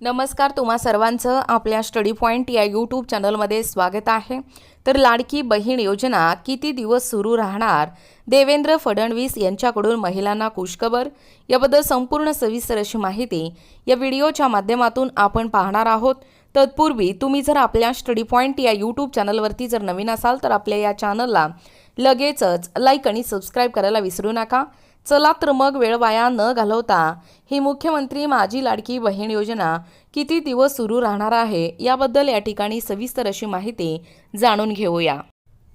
नमस्कार तुम्हा सर्वांचं आपल्या स्टडी पॉईंट या यूट्यूब चॅनलमध्ये स्वागत आहे. तर लाडकी बहीण योजना किती दिवस सुरू राहणार? देवेंद्र फडणवीस यांच्याकडून महिलांना खुशखबर. याबद्दल संपूर्ण सविस्तर अशी माहिती या व्हिडिओच्या माध्यमातून आपण पाहणार आहोत. तत्पूर्वी तुम्ही जर आपल्या स्टडी पॉईंट या यूट्यूब चॅनलवरती जर नवीन असाल तर आपल्या या चॅनलला लगेचच लाईक आणि सबस्क्राईब करायला विसरू नका. चला तर मग वेळ वाया न घालवता ही मुख्यमंत्री माझी लाडकी बहीण योजना किती दिवस सुरू राहणार आहे याबद्दल या ठिकाणी सविस्तर अशी माहिती जाणून घेऊया.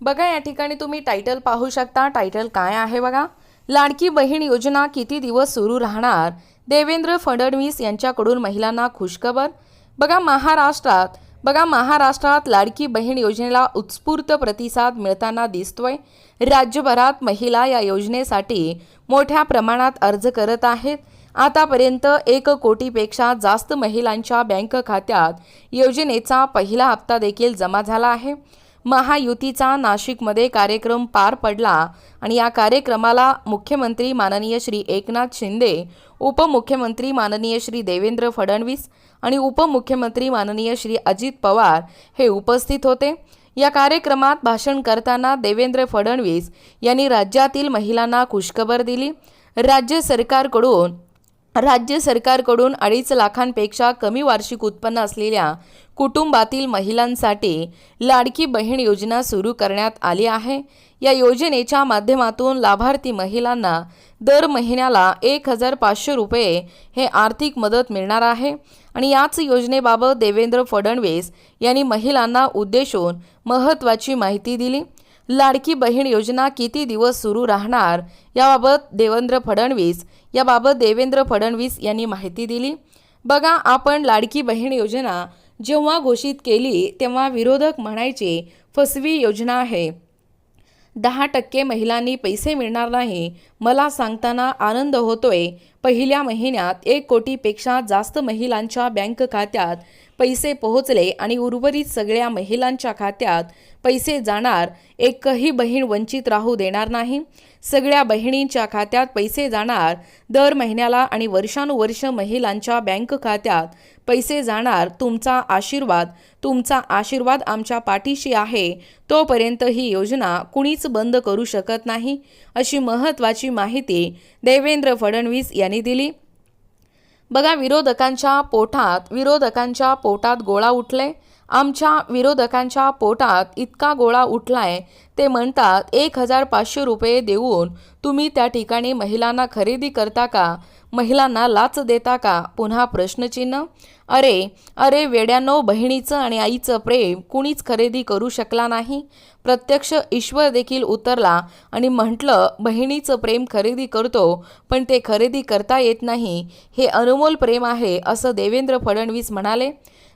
बघा या ठिकाणी तुम्ही टायटल पाहू शकता. टायटल काय आहे बघा? लाडकी बहीण योजना किती दिवस सुरू राहणार? देवेंद्र फडणवीस यांच्याकडून महिलांना खुशखबर. बघा महाराष्ट्रात बघा महाराष्ट्रात लाडकी बहीण योजनेला उत्स्फूर्त प्रतिसाद मिळताना दिसतोय. राज्यभरात महिला या योजनेसाठी मोठ्या प्रमाणात अर्ज करत आहेत. आतापर्यंत एक कोटीपेक्षा जास्त महिलांच्या बँक खात्यात योजनेचा पहिला हप्ता देखील जमा झाला आहे. महायुतीचा नाशिकमध्ये कार्यक्रम पार पडला आणि या कार्यक्रमाला मुख्यमंत्री माननीय श्री एकनाथ शिंदे उपमुख्यमंत्री माननीय श्री देवेंद्र फडणवीस आणि उपमुख्यमंत्री माननीय श्री अजित पवार हे उपस्थित होते. या कार्यक्रमात भाषण करताना देवेंद्र फडणवीस यांनी राज्यातील महिलांना खुशखबर दिली. राज्य सरकारकडून राज्य सरकारकडून अडीच लाखांपेक्षा कमी वार्षिक उत्पन्न असलेल्या कुटुंबातील महिलांसाठी लाडकी बहीण योजना सुरू करण्यात आली आहे. या योजनेच्या माध्यमातून लाभार्थी महिलांना दर महिन्याला एक हजार पाचशे रुपये हे आर्थिक मदत मिळणार आहे. आणि याच योजनेबाबत देवेंद्र फडणवीस यांनी महिलांना उद्देशून महत्त्वाची माहिती दिली. लाडकी बहीण योजना किती दिवस सुरू राहणार? याबाबत देवेंद्र फडणवीस याबाबत देवेंद्र फडणवीस यांनी माहिती दिली. बघा आपण लाडकी बहीण योजना जेव्हा घोषित केली तेव्हा विरोधक म्हणायचे फसवी योजना आहे. दहा टक्के महिलांनी पैसे मिळणार नाही. मला सांगताना आनंद होतोय. पहिल्या महिन्यात एक कोटीपेक्षा जास्त महिलांच्या बँक खात्यात पैसे पोहोचले आणि उर्वरित सगळ्या महिलांच्या खात्यात पैसे जाणार. एकही बहीण वंचित राहू देणार नाही. सगळ्या बहिणींच्या खात्यात पैसे जाणार. दर महिन्याला आणि वर्षानुवर्ष महिलांच्या बँक खात्यात पैसे जाणार. तुमचा आशीर्वाद तुमचा आशीर्वाद आमच्या पाठीशी आहे. तोपर्यंत ही योजना कुणीच बंद करू शकत नाही. अशी महत्त्वाची माहिती देवेंद्र फडणवीस यांनी दिली. बघा विरोधकांच्या पोटात विरोधकांच्या पोटात गोळा उठले. आमच्या विरोधकांच्या पोटात इतका गोळा उठलाय ते म्हणतात एक हजार पाचशे रुपये देऊन तुम्ही त्या ठिकाणी महिलांना खरेदी करता का? महिलांना लाच देता का? पुन्हा प्रश्नचिन्ह? अरे अरे वेड्यानो बहिणीचं आणि आईचं प्रेम कुणीच खरेदी करू शकला नाही. प्रत्यक्ष ईश्वर देखील उतरला आणि म्हटलं बहिणीचं प्रेम खरेदी करतो पण ते खरेदी करता येत नाही. हे अनमोल प्रेम आहे असं देवेंद्र फडणवीस म्हणाले.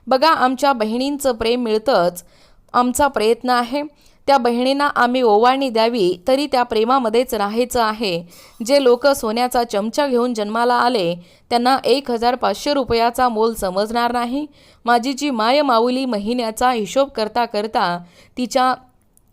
बघा आमच्या बहिणींचं प्रेम मिळतंच. आमचा प्रयत्न आहे. त्या बहिणींना आम्ही ओवाळणी द्यावी तरी त्या प्रेमामध्येच राहायचं आहे. जे लोक सोन्याचा चमचा घेऊन जन्माला आले त्यांना एक हजार पाचशे रुपयाचा मोल समजणार नाही. माझी जी माय माऊली महिन्याचा हिशोब करता करता तिच्या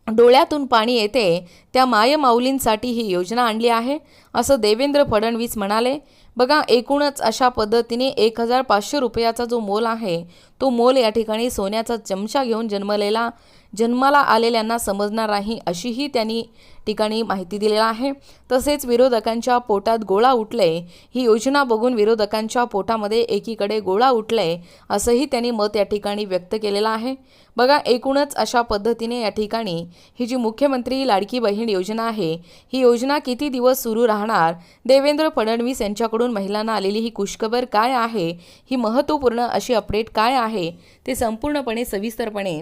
डोळ्यातून पाणी येते त्या मायमाऊलींसाठी ही योजना आणली आहे. असं देवेंद्र फडणवीस म्हणाले बघा एकूणच अशा पद्धतीने एक हजार पाचशे रुपयाचा जो मोल आहे तो मोल या ठिकाणी सोन्याचा चमचा घेऊन जन्मलेला जन्माला आलेल्यांना समजणार नाही अशीही त्यांनी ठिकाणी माहिती दिलेली आहे. तसेच विरोधकांच्या पोटात गोळा उठले ही योजना बघून विरोधकांच्या पोटामध्ये एकीकडे गोळा उठले असंही त्यांनी मत या ठिकाणी व्यक्त केलेलं आहे. बघा एकूणच अशा पद्धतीने या ठिकाणी ही जी मुख्यमंत्री लाडकी बहीण योजना आहे ही योजना किती दिवस सुरू राहणार? देवेंद्र फडणवीस यांच्याकडून महिलांना आलेली ही खुशखबर काय आहे? ही महत्त्वपूर्ण अशी अपडेट काय आहे? ते संपूर्णपणे सविस्तरपणे